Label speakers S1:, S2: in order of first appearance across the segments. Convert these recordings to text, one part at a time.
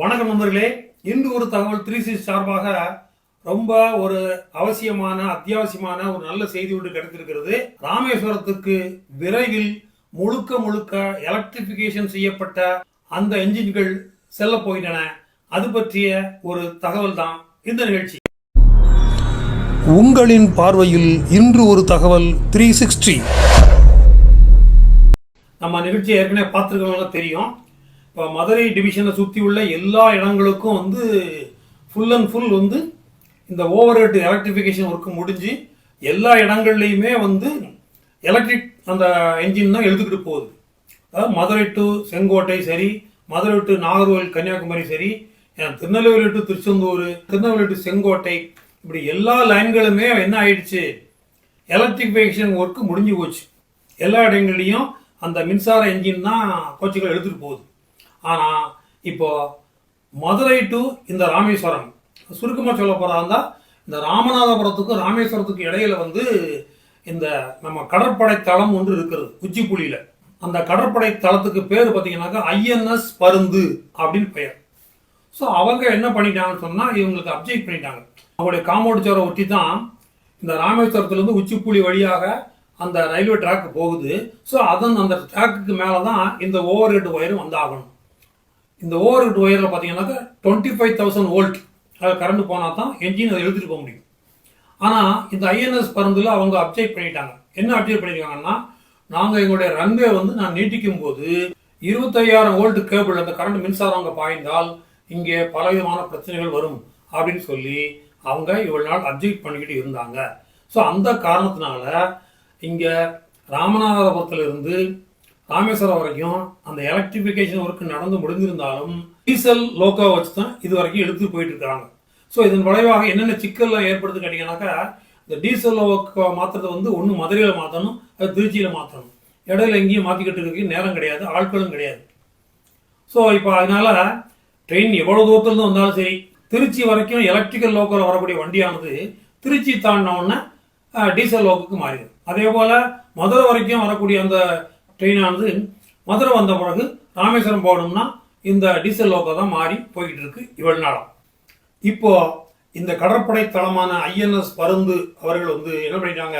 S1: வணக்கம் நண்பர்களே. இன்று ஒரு தகவல் த்ரீ சிக்ஸ் சார்பாக ரொம்ப ஒரு அவசியமான அத்தியாவசியமான ஒரு நல்ல செய்தி ஒன்று கிடைத்திருக்கிறது. ராமேஸ்வரத்துக்கு விரைவில் முழுக்க முழுக்க எலக்ட்ரிபிகேஷன் செய்யப்பட்ட அந்த என்ஜின்கள் செல்ல போகின்றன. அது பற்றிய ஒரு தகவல் தான் இந்த நிகழ்ச்சி.
S2: உங்களின் பார்வையில் இன்று ஒரு தகவல் த்ரீ சிக்ஸ்டி
S1: நம்ம நிகழ்ச்சியை ஏற்கனவே பார்த்துருக்கவங்க தெரியும். இப்போ மதுரை டிவிஷனை சுற்றி உள்ள எல்லா இடங்களுக்கும் வந்து ஃபுல் அண்ட் ஃபுல் வந்து இந்த ஓவர் ஹெட் எலக்ட்ரிஃபிகேஷன் ஒர்க்கு முடிஞ்சு எல்லா இடங்கள்லையுமே வந்து எலக்ட்ரிக் அந்த என்ஜின் தான் எழுதுக்கிட்டு போகுது. அதாவது மதுரை டு செங்கோட்டை சரி மதுரை டு நாகர்கோவில் கன்னியாகுமரி சரி திருநெல்வேலி டு திருச்செந்தூர் திருநெல்வேலி டு செங்கோட்டை இப்படி எல்லா லைன்களுமே என்ன ஆயிடுச்சு? எலக்ட்ரிஃபிகேஷன் ஒர்க்கு முடிஞ்சு போச்சு. எல்லா இடங்கள்லையும் அந்த மின்சார என்ஜின் தான் கோச்சுகள் எடுத்துகிட்டு போகுது. ஆனால் இப்போ மதுரை டு இந்த ராமேஸ்வரம் சுருக்கமாக சொல்ல போறதா இந்த ராமநாதபுரத்துக்கும் ராமேஸ்வரத்துக்கும் இடையில வந்து இந்த நம்ம கடற்படை தளம் ஒன்று இருக்கிறது உச்சிப்புலியில் அந்த கடற்படை தளத்துக்கு பேர் பார்த்தீங்கன்னாக்கா ஐஎன்எஸ் பருந்து அப்படின்னு பெயர். ஸோ அவங்க என்ன பண்ணிட்டாங்கன்னு சொன்னால் இவங்களுக்கு அப்ஜெக்ட் பண்ணிட்டாங்க. அவங்களுடைய காம்பவுண்ட் சோரை ஒட்டி தான் இந்த ராமேஸ்வரத்துலேருந்து உச்சிப்புலி வழியாக அந்த ரயில்வே ட்ராக் போகுது. ஸோ அதன் அந்த ட்ராக்குக்கு மேலே தான் இந்த ஓவர் ஹெட் ஒயரும் வந்தாகணும். இந்த ஓவர் ஹெட் ஒயரில் பார்த்தீங்கன்னாக்கா டுவெண்ட்டி ஃபைவ் தௌசண்ட் வோல்ட் அது கரண்ட் போனால் தான் என்ஜின் அதை எழுதிட்டு போக முடியும். ஆனால் இந்த ஐஎன்எஸ் பருந்தில் அவங்க அப்ஜெக்ட் பண்ணிட்டாங்க. என்ன அப்ஜெக்ட் பண்ணியிருக்காங்கன்னா நாங்கள் எங்களுடைய ரன்வே வந்து நான் நீட்டிக்கும் போது இருபத்தையாயிரம் வோல்ட் கேபிள் அந்த கரண்ட் மின்சாரம் அங்கே பாய்ந்தால் இங்கே பலவிதமான பிரச்சனைகள் வரும் அப்படின்னு சொல்லி அவங்க இவ்வளவு நாள் அப்ஜெக்ட் பண்ணிக்கிட்டு இருந்தாங்க. ஸோ அந்த காரணத்தினால இங்கே ராமநாதபுரத்திலிருந்து ராமேஸ்வரம் வரைக்கும் அந்த எலக்ட்ரிபிகேஷன் ஒர்க் நடந்து முடிஞ்சிருந்தாலும் டீசல் லோக்கோ வச்சு தான் இது வரைக்கும் எடுத்து போயிட்டு இருக்காங்க. ஸோ இதன் விளைவாக என்னென்ன சிக்கல்லாம் ஏற்படுது கேட்டீங்கன்னாக்கா இந்த டீசல் லோக்கோ மாற்றுறது வந்து ஒன்று மதுரையில் மாற்றணும் அது திருச்சியில் மாற்றணும் இடையில எங்கேயும் மாற்றிக்கிட்டு இருக்கு நேரம் கிடையாது ஆட்களும் கிடையாது. ஸோ இப்போ அதனால ட்ரெயின் எவ்வளோ தூரத்துலேருந்து வந்தாலும் சரி திருச்சி வரைக்கும் எலக்ட்ரிக்கல் லோக்கோவில் வரக்கூடிய வண்டியானது திருச்சி தாண்டினோடனே டீசல் லோக்குக்கு மாறிடும். அதே போல் மதுரை வரைக்கும் வரக்கூடிய அந்த ட்ரெயினானது மதுரை வந்த பிறகு ராமேஸ்வரம் போகணும்னா இந்த டீசல் லோக்கோ தான் மாறி போய்கிட்டு இருக்கு இவ்வளவு நாளாக இப்போ இந்த கடற்படை தளமான ஐஎன்எஸ் பருந்து அவர்கள் வந்து என்ன பண்ணிட்டாங்க?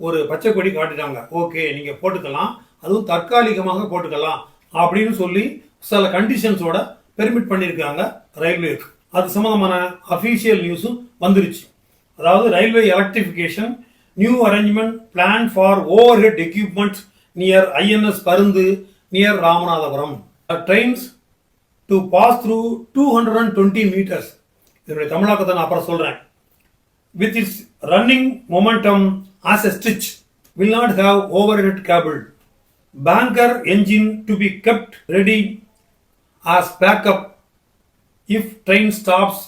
S1: ஒரு பச்சை கொடி காட்டிட்டாங்க. ஓகே நீங்க போட்டுக்கலாம். அதுவும் தற்காலிகமாக போட்டுக்கலாம் அப்படின்னு சொல்லி சில கண்டிஷன்ஸோட பெர்மிட் பண்ணியிருக்காங்க ரயில்வேக்கு. அது சம்மந்தமான அஃபீஷியல் நியூஸும் வந்துருச்சு. அதாவது railway electrification new arrangement plan for overhead equipments near INS Parundu near Ramanathapuram trains to pass through two hundred and twenty metres இதனுடைய தமிழாக்கத்தை நான் அப்புறம் சொல்கிறேன் with its running momentum as a stretch will not have overhead cable banker engine to be kept ready as backup if train stops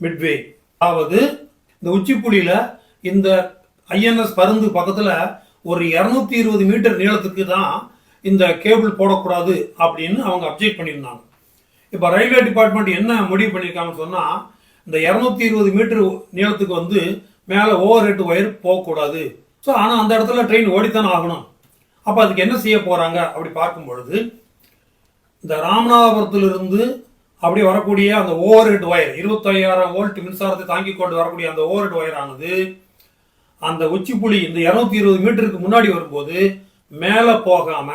S1: midway அதாவது இந்த உச்சிப்புலியில் இந்த INS பருந்து பக்கத்தில் ஒரு 220 இருபது மீட்டர் நீளத்துக்கு தான் இந்த கேபிள் போடக்கூடாது அப்படின்னு அவங்க அப்ஜெக்ட் பண்ணியிருந்தாங்க. இப்போ ரயில்வே டிபார்ட்மெண்ட் என்ன முடிவு பண்ணியிருக்காங்கன்னு சொன்னால் இந்த 220 இருபது மீட்டர் நீளத்துக்கு வந்து மேலே ஓவர் ஹெட் ஒயர் போகக்கூடாது. ஸோ ஆனால் அந்த இடத்துல ட்ரெயின் ஓடித்தான் ஆகணும். அப்போ அதுக்கு என்ன செய்ய போகிறாங்க அப்படி பார்க்கும் பொழுது இந்த ராமநாதபுரத்திலிருந்து அப்படி வரக்கூடிய அந்த ஓவர் ஹெட் ஒயர் இருபத்தையாயிரம் வோல்ட் மின்சாரத்தை தாங்கி கொண்டு வரக்கூடிய அந்த ஓவர் ஹெட் ஒயர் அந்த அந்த புலி இந்த 220 இருபது மீட்டருக்கு முன்னாடி வரும்போது மேலே போகாம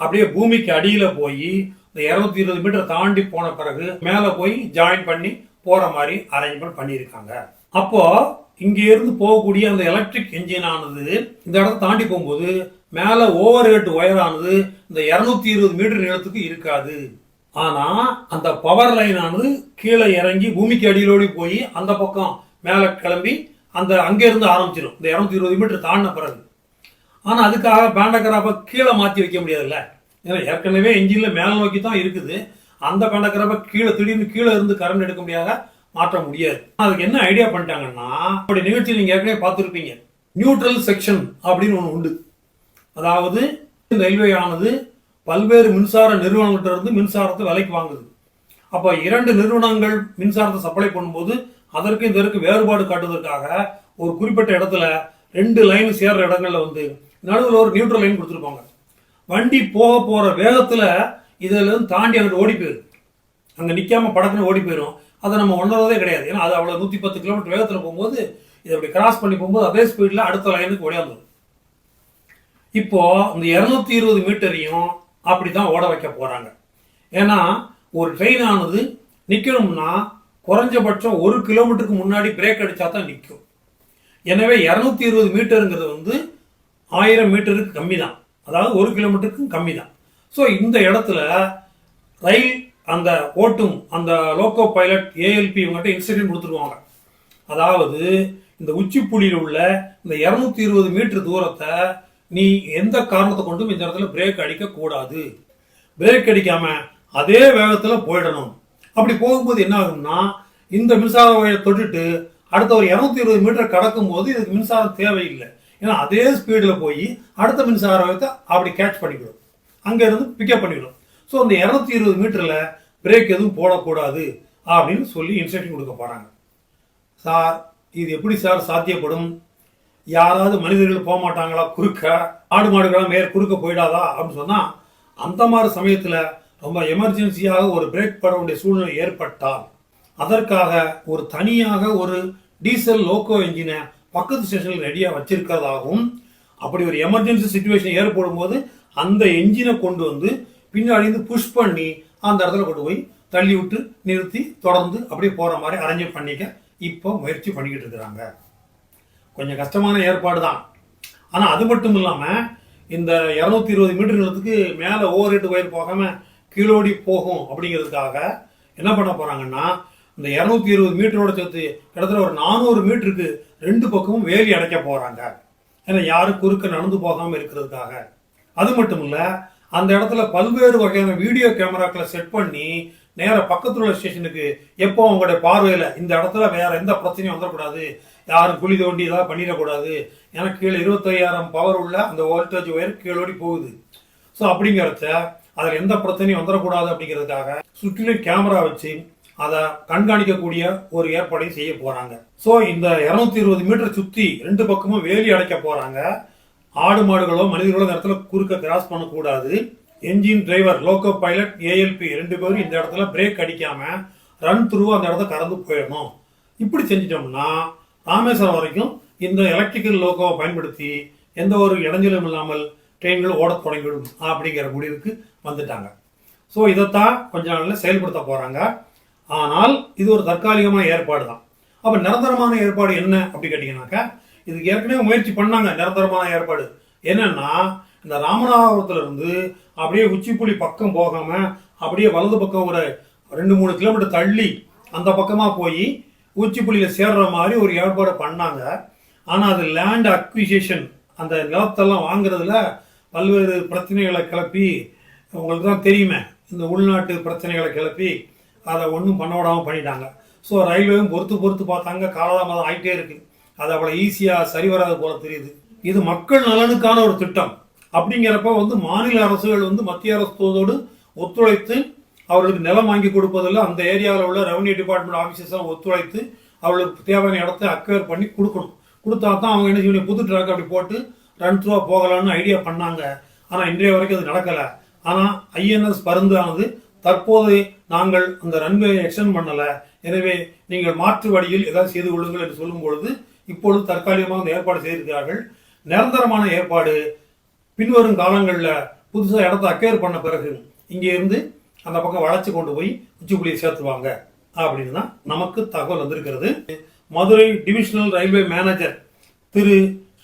S1: அப்படியே பூமிக்கு அடியில் போய் இந்த 220 இருபது மீட்டர் தாண்டி போன பிறகு மேலே போய் ஜாயின் பண்ணி போற மாதிரி அரேஞ்ச்மெண்ட் பண்ணியிருக்காங்க. அப்போ இங்க இருந்து போகக்கூடிய அந்த எலக்ட்ரிக் என்ஜின் ஆனது இந்த இடத்த தாண்டி போகும்போது மேலே ஓவர் ஹெட் ஒயர் ஆனது இந்த 220 இருபது மீட்டர் நீளத்துக்கு இருக்காது. ஆனா அந்த பவர் லைன் ஆனது கீழே இறங்கி பூமிக்கு அடியிலோடி போய் அந்த பக்கம் மேலே கிளம்பி அந்த அங்கேருந்து ஆரம்பிச்சிடும் இந்த 220 இருபது மீட்டர் தாண்டின பிறகு. ஆனால் அதுக்காக பேண்டக்கராப்ப கீழே மாற்றி வைக்க முடியாதுல்ல. ஏன்னா ஏற்கனவே இன்ஜினில் மேலே நோக்கி தான் இருக்குது. அந்த பேண்டக்கராப்ப கீழே திடீர்னு கீழே இருந்து கரண்ட் எடுக்க முடியாத மாற்ற முடியாது. அதுக்கு என்ன ஐடியா பண்ணிட்டாங்கன்னா அப்படி நிகழ்ச்சி நீங்கள் ஏற்கனவே பார்த்துருப்பீங்க. நியூட்ரல் செக்ஷன் அப்படின்னு ஒன்று உண்டு. அதாவது ரயில்வே ஆனது பல்வேறு மின்சார நிறுவனங்கள்ட்ட இருந்து மின்சாரத்தை விலைக்கு வாங்குது. அப்போ இரண்டு நிறுவனங்கள் மின்சாரத்தை சப்ளை பண்ணும்போது அதற்கு இதற்கு வேறுபாடு காட்டுவதற்காக ஒரு குறிப்பிட்ட இடத்துல ரெண்டு லைன் சேர்ற இடங்கள்ல வந்து நடுவில் ஒரு நியூட்ரல் லைன் கொடுத்துருப்பாங்க. வண்டி போக போற வேகத்துல இதுல இருந்து தாண்டி அங்கிட்டு ஓடி போயிருக்கு அங்கே நிற்காம படக்குன்னு ஓடி போயிடும் அதை நம்ம உணர்றதே கிடையாது. ஏன்னா அது அவ்வளோ நூற்றி பத்து கிலோமீட்டர் வேகத்துல போகும்போது இதை அப்படி கிராஸ் பண்ணி போகும்போது அதே ஸ்பீட்ல அடுத்த லைனுக்கு ஓடியாந்துடும் இப்போ இந்த இருநூத்தி இருபது மீட்டரையும் அப்படிதான் ஓட வைக்க போறாங்க. ஏன்னா ஒரு ட்ரெயின் ஆனது நிக்கணும்னா குறைஞ்சபட்சம் ஒரு கிலோமீட்டருக்கு முன்னாடி பிரேக் அடித்தா தான் நிற்கும் எனவே இரநூத்தி இருபது மீட்டருங்கிறது வந்து ஆயிரம் மீட்டருக்கு கம்மி தான் அதாவது ஒரு கிலோமீட்டருக்கும் கம்மி தான் ஸோ இந்த இடத்துல ரயில் அந்த ஓட்டும் அந்த லோக்கோ பைலட் ஏஎல்பி இவங்ககிட்ட இன்ஸ்ட்ரக்ஷன் கொடுத்துருவாங்க. அதாவது இந்த உச்சிப்புள்ளியில் உள்ள இந்த இரநூத்தி இருபது மீட்டர் தூரத்தை நீ எந்த காரணத்தை கொண்டும் இந்த இடத்துல பிரேக் அடிக்கக்கூடாது. பிரேக் அடிக்காம அதே வேகத்தில் போயிடணும். அப்படி போகும்போது என்ன ஆகும்னா இந்த மின்சார வகையை தொட்டுட்டு அடுத்த ஒரு இரநூத்தி இருபது மீட்டர் கடக்கும் போது இதுக்கு மின்சாரம் தேவையில்லை. ஏன்னா அதே ஸ்பீடில் போய் அடுத்த மின்சார வகையத்தை அப்படி கேட்ச் பண்ணிக்கிடும் அங்கேருந்து பிக்கப் பண்ணிவிடும். ஸோ அந்த இரநூத்தி இருபது மீட்டரில் பிரேக் எதுவும் போடக்கூடாது அப்படின்னு சொல்லி இன்ஸ்ட்ரக்ஷன் கொடுக்க போகிறாங்க சார் இது எப்படி சார் சாத்தியப்படும்? யாராவது மனிதர்கள் போக மாட்டாங்களா? குறுக்க? ஆடு மாடுகளா மேற் குறுக்க போயிடாதா? அப்படின்னு சொன்னால் அந்த மாதிரி சமயத்தில் ரொம்ப எமர்ஜென்சியாக ஒரு பிரேக் போட வேண்டிய சூழ்நிலை ஏற்பட்டால் அதற்காக ஒரு தனியாக ஒரு டீசல் லோக்கோ என்ஜினை பக்கத்து ஸ்டேஷனில் ரெடியாக வச்சிருக்கிறதாகவும் அப்படி ஒரு எமர்ஜென்சி சுச்சுவேஷன் ஏற்படும் போது அந்த என்ஜினை கொண்டு வந்து பின்னாடி இருந்து புஷ் பண்ணி அந்த இடத்துல கொண்டு போய் தள்ளி விட்டு நிறுத்தி தொடர்ந்து அப்படியே போகிற மாதிரி அரேஞ்ச் பண்ணிக்க இப்போ முயற்சி பண்ணிக்கிட்டு இருக்கிறாங்க. கொஞ்சம் கஷ்டமான ஏற்பாடு தான். ஆனால் அது மட்டும் இல்லாமல் இந்த இரநூத்தி இருபது மீட்டர் நிலத்துக்கு மேலே ஓவர் ஹெட் ஒயர் போகாமல் கீழோடி போகும் அப்படிங்கிறதுக்காக என்ன பண்ண போகிறாங்கன்னா இந்த இரநூத்தி இருபது மீட்டரோட சேர்த்து கிட்டத்தட்ட ஒரு நானூறு மீட்டருக்கு ரெண்டு பக்கமும் வேலி அடைக்க போகிறாங்க ஏன்னா யாரும் குறுக்க நடந்து போகாமல் இருக்கிறதுக்காக. அது மட்டும் இல்லை அந்த இடத்துல பல்வேறு வகையான வீடியோ கேமராக்களை செட் பண்ணி நேர பக்கத்தில் உள்ள ஸ்டேஷனுக்கு எப்போ அவங்களுடைய பார்வையில் இந்த இடத்துல வேற எந்த பிரச்சனையும் வந்துடக்கூடாது யாரும் குழி தோண்டி ஏதாவது பண்ணிடக்கூடாது ஏன்னா கீழே இருபத்தையாயிரம் பவர் உள்ள அந்த வோல்டேஜ் ஒயர் கீழோடி போகுது. ஸோ அப்படிங்கிறச்ச அதில் எந்த பிரச்சனையும் வந்துடக்கூடாது அப்படிங்கிறதுக்காக சுற்றிலும் கேமரா வச்சு அதை கண்காணிக்கக்கூடிய ஒரு ஏற்பாடையும் செய்ய போறாங்க. ஸோ இந்த இரநூத்தி இருபது மீட்டர் சுற்றி ரெண்டு பக்கமும் வேலி அடைக்க போறாங்க. ஆடு மாடுகளோ மனிதர்களோ இந்த இடத்துல குறுக்க கிராஸ் பண்ணக்கூடாது. Engine driver loco pilot ALP ரெண்டு பேரும் இந்த இடத்துல பிரேக் அடிக்காம ரன் த்ரூ அந்த இடத்த கடந்து போயிடணும். இப்படி செஞ்சிட்டோம்னா ராமேஸ்வரம் வரைக்கும் இந்த எலக்ட்ரிக்கல் லோகோவை பயன்படுத்தி எந்த ஒரு இடைஞ்சலும் இல்லாமல் ட்ரெயின்கள் ஓட தொடங்கிவிடும் அப்படிங்கிற முடிவுக்கு வந்துட்டாங்க. ஸோ இதைத்தான் கொஞ்ச நாளில் செயல்படுத்த போகிறாங்க ஆனால் இது ஒரு தற்காலிகமான ஏற்பாடு தான் அப்போ நிரந்தரமான ஏற்பாடு என்ன அப்படி கேட்டிங்கனாக்கா இதுக்கு ஏற்கனவே முயற்சி பண்ணாங்க நிரந்தரமான ஏற்பாடு. என்னன்னா இந்த ராமநாதபுரத்துல இருந்து அப்படியே உச்சிப்புலி பக்கம் போகாம அப்படியே வலது பக்கம் ஒரு ரெண்டு மூணு கிலோமீட்டர் தள்ளி அந்த பக்கமாக போய் உச்சிப்புலியில் சேர்ற மாதிரி ஒரு ஏற்பாடு பண்ணாங்க. ஆனால் அது லேண்ட் அக்விசேஷன் அந்த நிலத்தெல்லாம் வாங்குறதுல பல்வேறு பிரச்சனைகளை கிளப்பி உங்களுக்கு தான் தெரியுமே இந்த உள்நாட்டு பிரச்சனைகளை கிளப்பி அதை ஒன்றும் பண்ண விடாமல் பண்ணிட்டாங்க. ஸோ ரயில்வேவும் பொறுத்து பொறுத்து பார்த்தாங்க காலதாமதம் ஆகிட்டே இருக்குது அது அவ்வளோ ஈஸியாக சரி வராது போல தெரியுது. இது மக்கள் நலனுக்கான ஒரு திட்டம். அப்படிங்கிறப்ப வந்து மாநில அரசுகள் வந்து மத்திய அரசோடு ஒத்துழைத்து அவர்களுக்கு நிலம் வாங்கி கொடுப்பதில் அந்த ஏரியாவில் உள்ள ரெவன்யூ டிபார்ட்மெண்ட் ஆஃபீஸர்ஸாக ஒத்துழைத்து அவர்களுக்கு தேவையான இடத்த அக்வேர் பண்ணி கொடுக்கணும். கொடுத்தா தான் அவங்க என்ன செய்யணும் புது ட்ராக் அப்படி போட்டு ரன் த்ரூவாக போகலாம்னு ஐடியா பண்ணாங்க. ஆனால் இன்றைய வரைக்கும் அது நடக்கலை. ஆனால் ஐஎன்எஸ் பருந்தானது தற்போது நாங்கள் அந்த ரன்வே எக்ஸ்டன் பண்ணலை. எனவே நீங்கள் மாற்று வழியில் ஏதாவது செய்து கொள்ளுங்கள் என்று சொல்லும் பொழுது இப்பொழுது தற்காலிகமாக அந்த ஏற்பாடு செய்திருக்கிறார்கள். நிரந்தரமான ஏற்பாடு. பின்வரும் காலங்களில் புதுசாக இடத்த அக்கேர் பண்ண பிறகு இங்கே இருந்து அந்த பக்கம் வளைச்சு கொண்டு போய் உச்சிப்புலியை சேர்த்துவாங்க. அப்படின்னு தான் நமக்கு தகவல் வந்திருக்கிறது. மதுரை டிவிஷனல் ரயில்வே மேனேஜர் திரு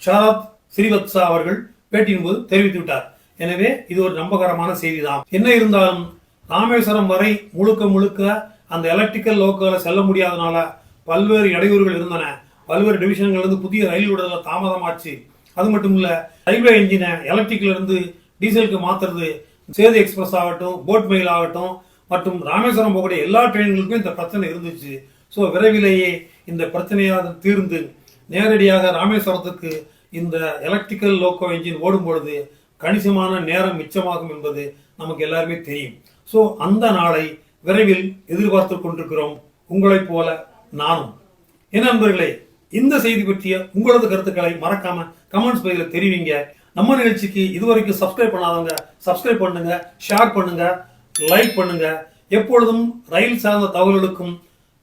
S1: ஷரத் ஸ்ரீவத்சா அவர்கள் பேட்டியின் போது தெரிவித்து விட்டார் எனவே இது ஒரு நம்பகரமான செய்தி தான் என்ன இருந்தாலும் ராமேஸ்வரம் வரை முழுக்க முழுக்க அந்த எலக்ட்ரிக்கல் லோக்கலில் செல்ல முடியாதனால பல்வேறு இடையூறுகள் இருந்தன. பல்வேறு டிவிஷன்கள் இருந்து புதிய ரயில் விடுதல தாமதமாச்சு. அது மட்டும் இல்லை ரயில்வே என்ஜினை எலக்ட்ரிக்ல இருந்து டீசலுக்கு மாத்துறது சேது எக்ஸ்பிரஸ் ஆகட்டும் போட் மெயில் ஆகட்டும் மற்றும் ராமேஸ்வரம் போகக்கூடிய எல்லா ட்ரெயின்களுக்கும் இந்த பிரச்சனை இருந்துச்சு. ஸோ விரைவிலேயே இந்த பிரச்சனையாக தீர்ந்து நேரடியாக ராமேஸ்வரத்துக்கு இந்த எலக்ட்ரிக்கல் லோக்கோ என்ஜின் ஓடும் பொழுது கணிசமான நேரம் மிச்சமாகும் என்பது நமக்கு எல்லாருமே தெரியும். ஸோ அந்த நாளை விரைவில் எதிர்பார்த்து கொண்டிருக்கிறோம் உங்களைப் போல நானும். என்ன நண்பர்களே இந்த செய்தி பற்றிய உங்களது கருத்துக்களை மறக்காம கமெண்ட்ஸ் பகுதியில் தெரிவிங்க. நம்ம நிகழ்ச்சிக்கு இதுவரைக்கும் சப்ஸ்கிரைப் பண்ணாதவங்க சப்ஸ்கிரைப் பண்ணுங்க ஷேர் பண்ணுங்க லைக் பண்ணுங்க. எப்பொழுதும் ரயில் சார்ந்த தகவல்களுக்கும்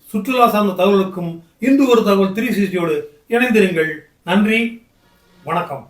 S1: சுற்றுலா சார்ந்த தகவல்களுக்கும் இன்று ஒரு தகவல் த்ரீ சிக்ஸ்டியோடு இணைந்திருங்கள். நன்றி. வணக்கம்.